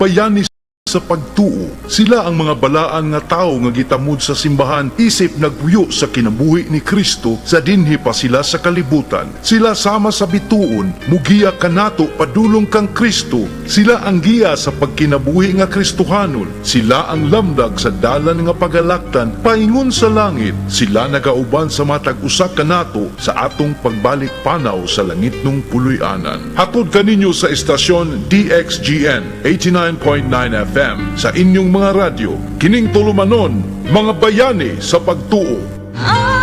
Bayani sa pagtuo. Sila ang mga balaan nga tao nga gitamod sa simbahan isip nagpuyo sa kinabuhi ni Kristo sa dinhi pa sila sa kalibutan. Sila sama sa bituon, mugiya kanato padulong kang Kristo. Sila ang giya sa pagkinabuhi nga Kristohanon. Sila ang lamdag sa dalan nga pagalaktan paingon sa langit. Sila nagauban sa matag usa kanato sa atong pagbalik panaw sa langit nung puloy-anan. Hatod kaninyo sa estasyon DXGN 89.9 FM sa inyong mga radyo. Kining tulumanon, mga bayani sa pagtuo. Ang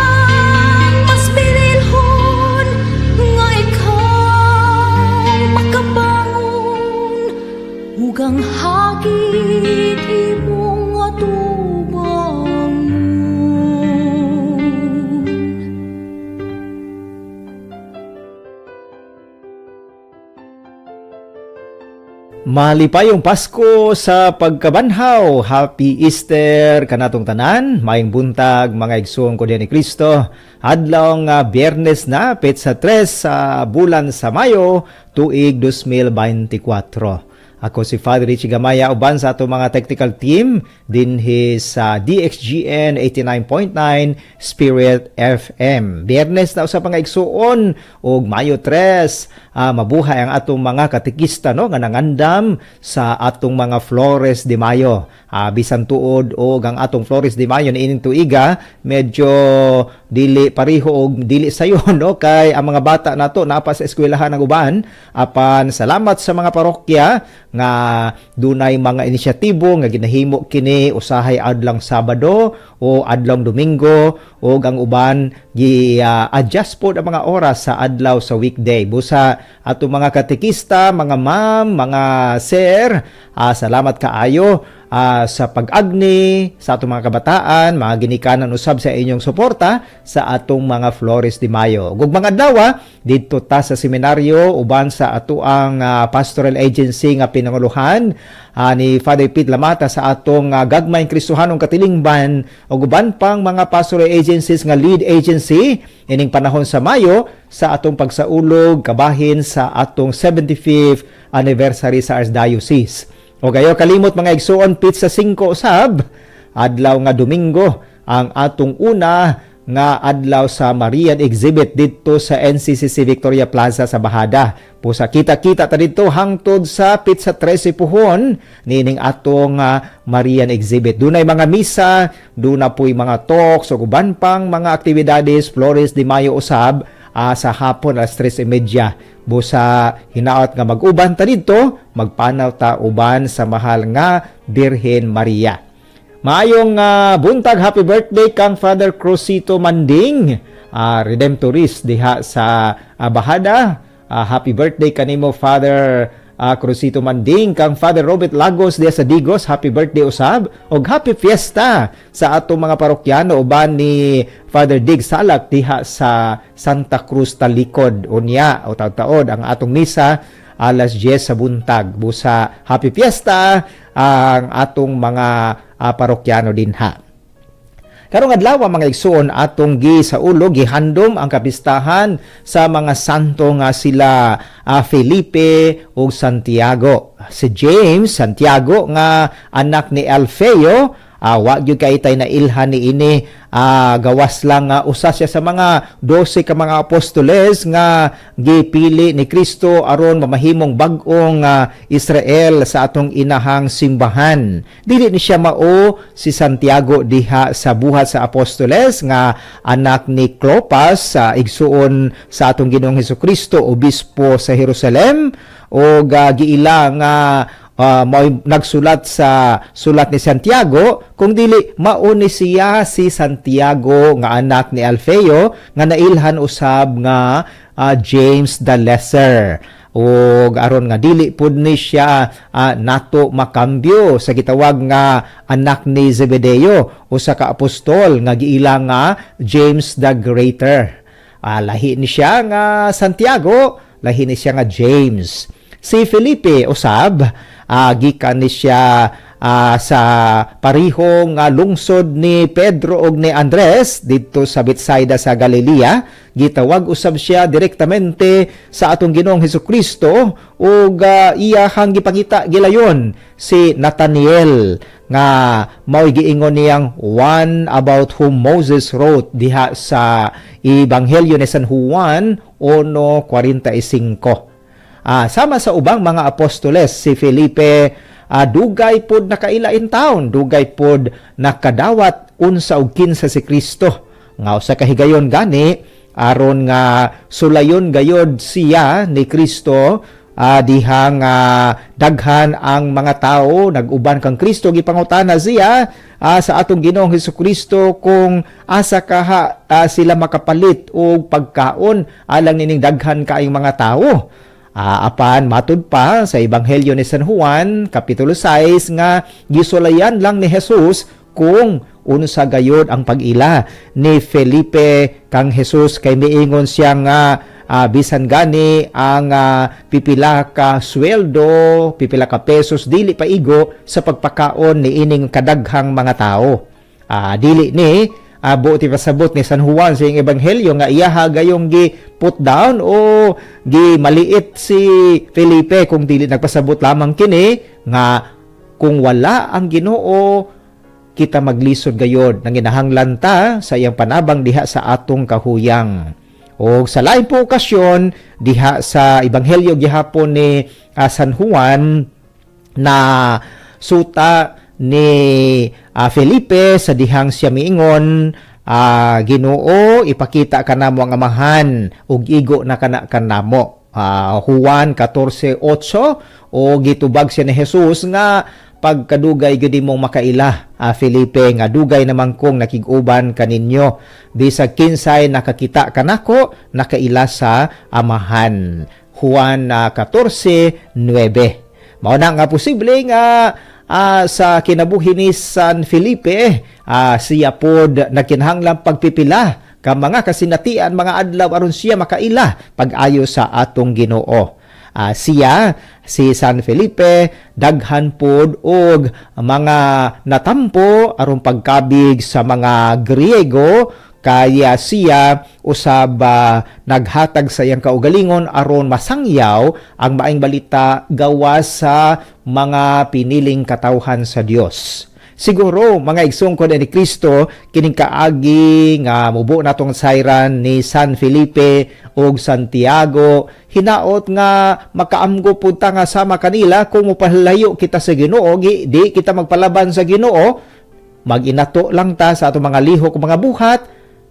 Malipayong Pasko sa pagkabanhaw. Happy Easter kanatong tanan. Maayong buntag mga igsoon ko ni Kristo. Adlaw nga Biyernes na pet sa 3 sa bulan sa Mayo tuig 2024. Ako si Father Richie Gamaya uban sa ato mga technical team dinhi sa DXGN 89.9 Spirit FM. Biyernes na usa pa nga igsuon og Mayo 3 ah, mabuhay ang atong mga katikista no nga nangandam sa atong mga Flores de Mayo. Ah, bisan tuod og ang atong Flores de Mayo niining tuiga medyo dili pareho og dili sayo no kay ang mga bata nato napa sa eskwelahan ng uban apan salamat sa mga parokya nga dunay mga inisyatibo nga ginahimo kini usahay adlang Sabado o adlang Domingo o ang uban gi ah, adjust po ang mga oras sa adlaw sa weekday busa ato mga katekista mga ma'am mga sir ah, salamat kaayo ah, sa pag-agni sa atong mga kabataan, mga ginikanan usab sa inyong suporta sa atong mga Flores de Mayo. Ug mga adlaw didto ta sa seminaryo uban sa ato ang ah, pastoral agency nga pinanguluhan ah, ni Father Pete Lamata sa atong uh, gagmayng Kristohanong katilingban ug uban pang mga pastoral agencies nga lead agency ining panahon sa Mayo sa atong pagsaulog kabahin sa atong 75th anniversary sa Archdiocese. O kayo kalimot mga igsuon pit sa 5 usab adlaw nga Domingo ang atong una nga adlaw sa Marian exhibit dito sa NCCC Victoria Plaza sa Bahada. Pusa kita-kita ta dito hangtod sa pit sa 13 puhon nining atong ah, Marian exhibit. Dunay mga misa, duna po'y mga talks ug uban pang mga aktibidades Flores de Mayo usab ah, sa hapon alas 3:30 busa hinaot nga mag-uban ta didto magpanaw ta uban sa mahal nga Birhen Maria. Maayong ah, buntag happy birthday kang Father Cruzito Manding ah, Redemptorist diha sa ah, Bahada. Ah, happy birthday kanimo Father ah, Cruzito Manding kang Father Robert Lagos diha sa Digos happy birthday usab og happy fiesta sa atong mga parokyano uban ni Father Dig Salak diha sa Santa Cruz Talikod unya o taod-taod ang atong misa alas 10 sa buntag. Busa happy fiesta ang atong mga ah, parokyano dinha Karong adlaw mga igsuon atong gi sa ulo gihandom ang kapistahan sa mga santo nga sila ah, Felipe ug Santiago. Si James Santiago nga anak ni Alfeo ah, wa gyud kay tay na ilhan ni ini ah, gawas lang nga usa siya sa mga 12 ka mga apostoles nga gipili ni Kristo aron mamahimong bag-ong ah, Israel sa atong inahang simbahan. Dili ni siya mao si Santiago diha sa buhat sa apostoles nga anak ni Clopas sa igsuon sa atong Ginoong Hesukristo obispo sa Jerusalem o giila nga uh, mao nagsulat sa sulat ni Santiago kung dili mao ni siya si Santiago nga anak ni Alfeo nga nailhan usab nga ah, James the Lesser. O aron nga dili pud ni siya ah, nato makambyo sa gitawag nga anak ni Zebedeo usa ka apostol nga giila nga James the Greater. Ah, lahi ni siya nga Santiago lahi ni siya nga James. Si Felipe usab ah, gikan ni siya ah, sa parihong ah, lungsod ni Pedro ug ni Andres dito sa Bethsaida sa Galilea. Gitawag usab siya direktamente sa atong Ginoong Hesukristo ug ah, iyahang gipakita gilayon si Nathaniel nga mao giingon niyang one about whom Moses wrote diha sa Ebanghelyo ni San Juan 1:45 Ah, sama sa ubang mga apostoles si Felipe ah, dugay pod nakailain taon, dugay pod nakadawat unsa og kinsa si Kristo. Nga sa kahigayon gani aron nga sulayon gayod siya ni Kristo ah, dihang ah, daghan ang mga tao naguban kang Kristo gipangutana siya ah, sa atong Ginoong Hesukristo kung asa kaha ah, sila makapalit og pagkaon alang nining daghan kaayong mga tao. Ah, apan matud pa sa Ebanghelyo ni San Juan kapitulo 6 nga gisulayan lang ni Jesus kung unsa gayod ang pag-ila ni Felipe kang Jesus kay miingon siya nga ah, bisan gani ang ah, pipila ka sweldo, pipila ka pesos dili pa igo sa pagpakaon ni ining kadaghang mga tao. Ah, dili ni uh, buti pasabot ni San Juan sa iyang ebanghelyo nga iyaha gayong gi put down o gi maliit si Felipe kung dili nagpasabot lamang kini nga kung wala ang Ginoo kita maglisod gayod nang ginahanglan ta sa iyang panabang diha sa atong kahuyang. O sa lain po okasyon diha sa ebanghelyo gihapon ni ah, San Juan na suta ni ah, Felipe sa dihang siya miingon ah, Ginoo ipakita kanamo ang amahan ug igo na kana kanamo Ah, Juan 14:8 o gitubag siya ni Jesus nga pagkadugay gyud mong makaila. Ah, Felipe nga dugay naman kong nakiguban kaninyo. Bisag kinsay nakakita kanako nakaila sa amahan. Juan ah, 14:9 mao na nga posible nga ah, sa kinabuhi ni San Felipe ah, siya pod nakinhanglang pagpipila ka mga kasinatian mga adlaw aron siya makaila pag-ayo sa atong Ginoo. Ah, siya si San Felipe daghan pod og mga natampo aron pagkabig sa mga Griego kaya siya usab ah, naghatag sa iyang kaugalingon aron masangyaw ang maayong balita gawas sa mga piniling katawhan sa Dios. Siguro mga igsungkod ni Kristo kining kaagi nga mubo natong sayran ni San Felipe ug Santiago hinaot nga makaamgo pud ta nga sama kanila kung mopalayo kita sa Ginoo gi di kita magpalaban sa Ginoo maginato lang ta sa atong mga lihok mga buhat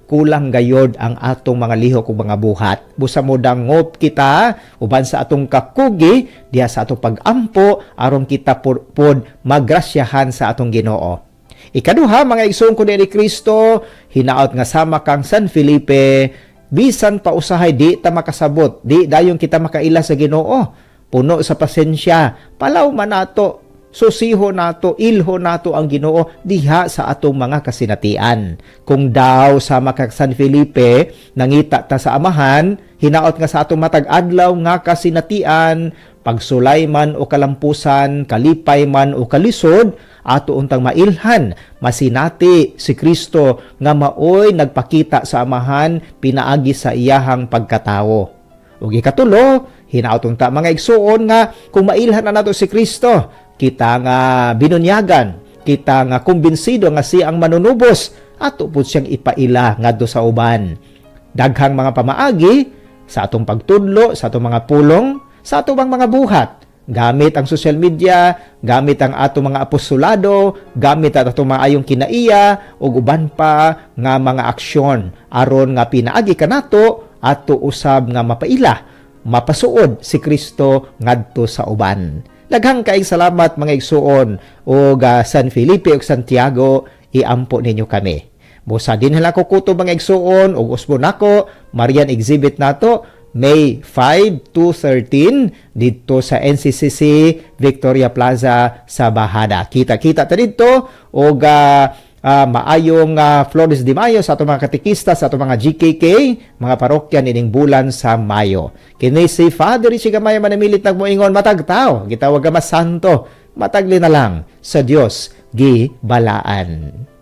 kulang gayod ang atong mga lihok ug mga buhat. Busa mo dangop kita uban sa atong kakugi diha sa atong pagampo aron kita pod, magrasyahan sa atong Ginoo. Ikaduha mga igsoon ko ni Kristo hinaot nga sama kang San Felipe bisan pa usahay di ta makasabot di dayon kita makaila sa Ginoo puno sa pasensya palaw man nato susiho nato, ilho nato ang Ginoo diha sa atong mga kasinatian. Kung daw sa makak San Felipe nangita ta sa amahan, hinaot nga sa atong matag adlaw nga kasinatian, pagsulay man o kalampusan, kalipay man o kalisod, ato untang mailhan, masinati si Kristo nga maoy nagpakita sa amahan pinaagi sa iyahang pagkatawo. Ug ikatulo, hinaotong ta mga igsuon nga kung mailhan na nato si Kristo, kita nga binunyagan, kita nga kumbinsido nga siya ang manunubos, ato po siyang ipaila ngadto sa uban. Daghang mga pamaagi sa atong pagtudlo, sa atong mga pulong, sa atong mga buhat, gamit ang social media, gamit ang atong mga apostolado, gamit ang atong mga kinaiya, ug uban pa nga mga aksyon aron nga pinaagi kanato ato usab nga mapaila, mapasuod si Kristo ngadto sa uban. Daghang kaayong salamat mga igsuon o San Felipe ug Santiago iampo ninyo kami. Busa din hala ko kuto mga igsuon ug usbo nako Marian exhibit nato May 5 to 13 dito sa NCCC Victoria Plaza sa Bahada. Kita-kita ta dito og ah, ah, maayong ah, Flores de Mayo sa atong mga katikista, sa atong mga GKK, mga parokya nining bulan sa Mayo. Kini si Father Ichigamaya manamilit nagmoingon matagtaw, gitawag ka mas santo, matagli na lang sa Dios gi balaan.